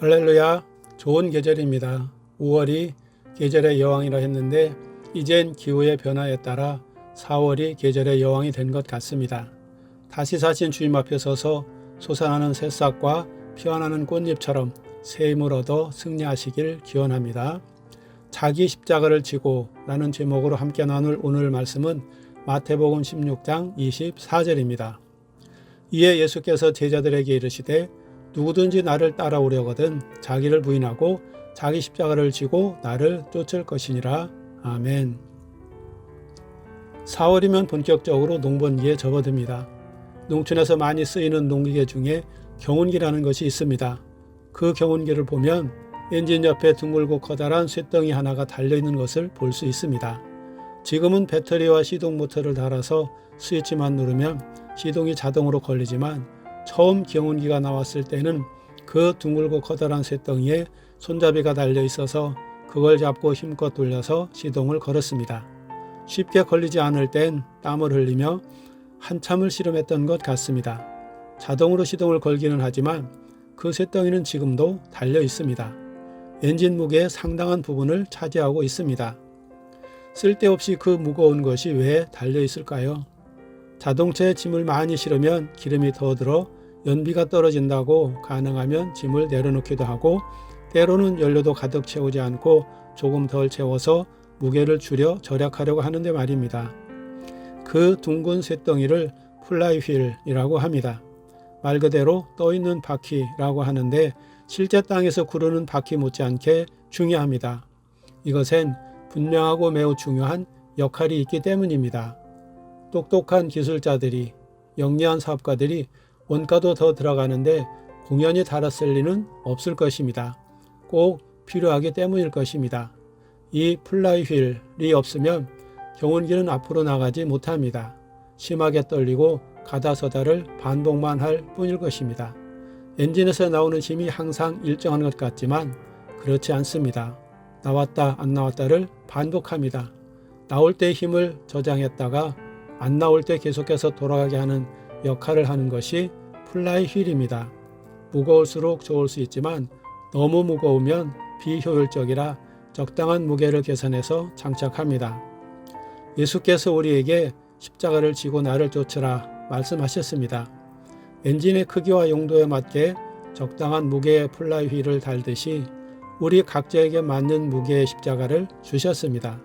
할렐루야. 좋은 계절입니다. 5월이 계절의 여왕이라 했는데 이젠 기후의 변화에 따라 4월이 계절의 여왕이 된 것 같습니다. 다시 사신 주님 앞에 서서 솟아나는 새싹과 피어나는 꽃잎처럼 새 힘을 얻어 승리하시길 기원합니다. 자기 십자가를 지고 라는 제목으로 함께 나눌 오늘 말씀은 마태복음 16장 24절입니다. 이에 예수께서 제자들에게 이르시되 누구든지 나를 따라오려거든 자기를 부인하고 자기 십자가를 지고 나를 쫓을 것이니라. 아멘. 4월이면 본격적으로 농번기에 접어듭니다. 농촌에서 많이 쓰이는 농기계 중에 경운기라는 것이 있습니다. 그 경운기를 보면 엔진 옆에 둥글고 커다란 쇳덩이 하나가 달려있는 것을 볼 수 있습니다. 지금은 배터리와 시동 모터를 달아서 스위치만 누르면 시동이 자동으로 걸리지만 처음 경운기가 나왔을 때는 그 둥글고 커다란 쇳덩이에 손잡이가 달려 있어서 그걸 잡고 힘껏 돌려서 시동을 걸었습니다. 쉽게 걸리지 않을 땐 땀을 흘리며 한참을 씨름했던 것 같습니다. 자동으로 시동을 걸기는 하지만 그 쇳덩이는 지금도 달려 있습니다. 엔진 무게의 상당한 부분을 차지하고 있습니다. 쓸데없이 그 무거운 것이 왜 달려 있을까요? 자동차에 짐을 많이 실으면 기름이 더 들어 연비가 떨어진다고 가능하면 짐을 내려놓기도 하고 때로는 연료도 가득 채우지 않고 조금 덜 채워서 무게를 줄여 절약하려고 하는데 말입니다. 그 둥근 쇳덩이를 플라이휠이라고 합니다. 말 그대로 떠 있는 바퀴라고 하는데 실제 땅에서 구르는 바퀴 못지않게 중요합니다. 이것엔 분명하고 매우 중요한 역할이 있기 때문입니다. 똑똑한 기술자들이 영리한 사업가들이 원가도 더 들어가는데 공연히 달았을 리는 없을 것입니다. 꼭 필요하기 때문일 것입니다. 이 플라이휠이 없으면 경운기는 앞으로 나가지 못합니다. 심하게 떨리고 가다서다를 반복만 할 뿐일 것입니다. 엔진에서 나오는 힘이 항상 일정한 것 같지만 그렇지 않습니다. 나왔다 안 나왔다를 반복합니다. 나올 때 힘을 저장했다가 안 나올 때 계속해서 돌아가게 하는 역할을 하는 것이 플라이 휠입니다. 무거울수록 좋을 수 있지만 너무 무거우면 비효율적이라 적당한 무게를 계산해서 장착합니다. 예수께서 우리에게 십자가를 지고 나를 쫓으라 말씀하셨습니다. 엔진의 크기와 용도에 맞게 적당한 무게의 플라이 휠을 달듯이 우리 각자에게 맞는 무게의 십자가를 주셨습니다.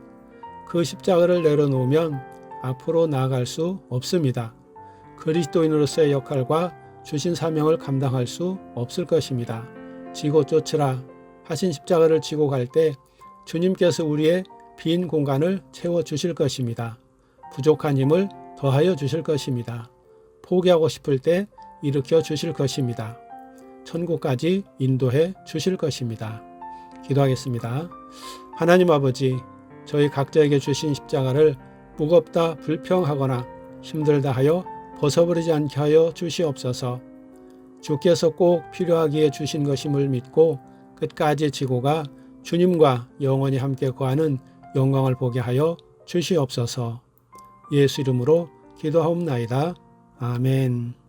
그 십자가를 내려놓으면 앞으로 나아갈 수 없습니다. 그리스도인으로서의 역할과 주신 사명을 감당할 수 없을 것입니다. 지고 쫓으라 하신 십자가를 지고 갈 때 주님께서 우리의 빈 공간을 채워 주실 것입니다. 부족한 힘을 더하여 주실 것입니다. 포기하고 싶을 때 일으켜 주실 것입니다. 천국까지 인도해 주실 것입니다. 기도하겠습니다. 하나님 아버지, 저희 각자에게 주신 십자가를 무겁다 불평하거나 힘들다 하여 벗어버리지 않게 하여 주시옵소서. 주께서 꼭 필요하기에 주신 것임을 믿고 끝까지 지고가 주님과 영원히 함께 거하는 영광을 보게 하여 주시옵소서. 예수 이름으로 기도하옵나이다. 아멘.